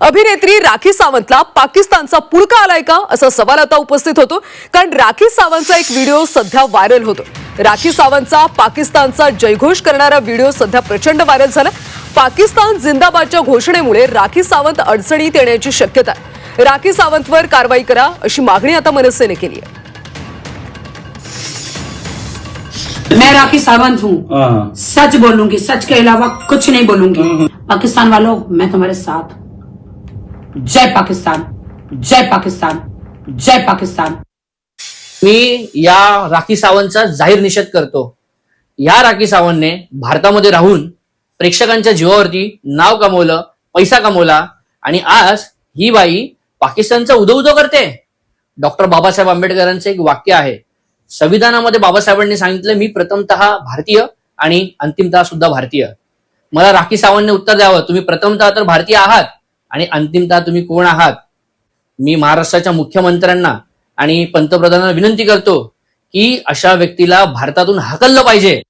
अभिनेत्री राखी सावंतला पाकिस्तानचा पुळका आलाय का? असा सवाल आता उपस्थित होतो. कारण राखी सावंतचा एक व्हिडिओ सध्या व्हायरल होतो. राखी सावंतचा पाकिस्तानचा जयघोष करणारा व्हिडिओ सध्या प्रचंड व्हायरल झाला. पाकिस्तान जिंदाबादच्या घोषणेमुळे राखी सावंत अडचणीत येण्याची शक्यता आहे. राखी सावंतवर कारवाई करा अशी मागणी आता मनसेने केली आहे. मैं राखी सावंत हूँ। हाँ। सच बोलूंगी सच के अलावा कुछ नहीं बोलूंगी। पाकिस्तान वालों मैं तुम्हारे साथ जय पाकिस्तान जय पाकिस्तान जय पाकिस्तान. मी या राखी सावंतचा जाहीर निषेध करतो. या राखी सावंतने भारतामध्ये राहून प्रेक्षकांच्या जीवावरती नाव कमवलं पैसा कमवला आणि आज ही बाई पाकिस्तानचा उदो उदो करते. डॉक्टर बाबासाहेब आंबेडकरांचं एक वाक्य आहे. संविधानामध्ये बाबासाहेबांनी सांगितलं मी प्रथमतः भारतीय आणि अंतिमतः सुद्धा भारतीय. मला राखी सावंतने उत्तर द्यावं. तुम्ही प्रथमतः तर भारतीय आहात आणि अंतिमतः तुम्ही कोण आहात? मी महाराष्ट्राच्या मुख्यमंत्र्यांना आणि पंतप्रधानांना विनंती करतो की अशा व्यक्तीला भारतातून हाकललं पाहिजे.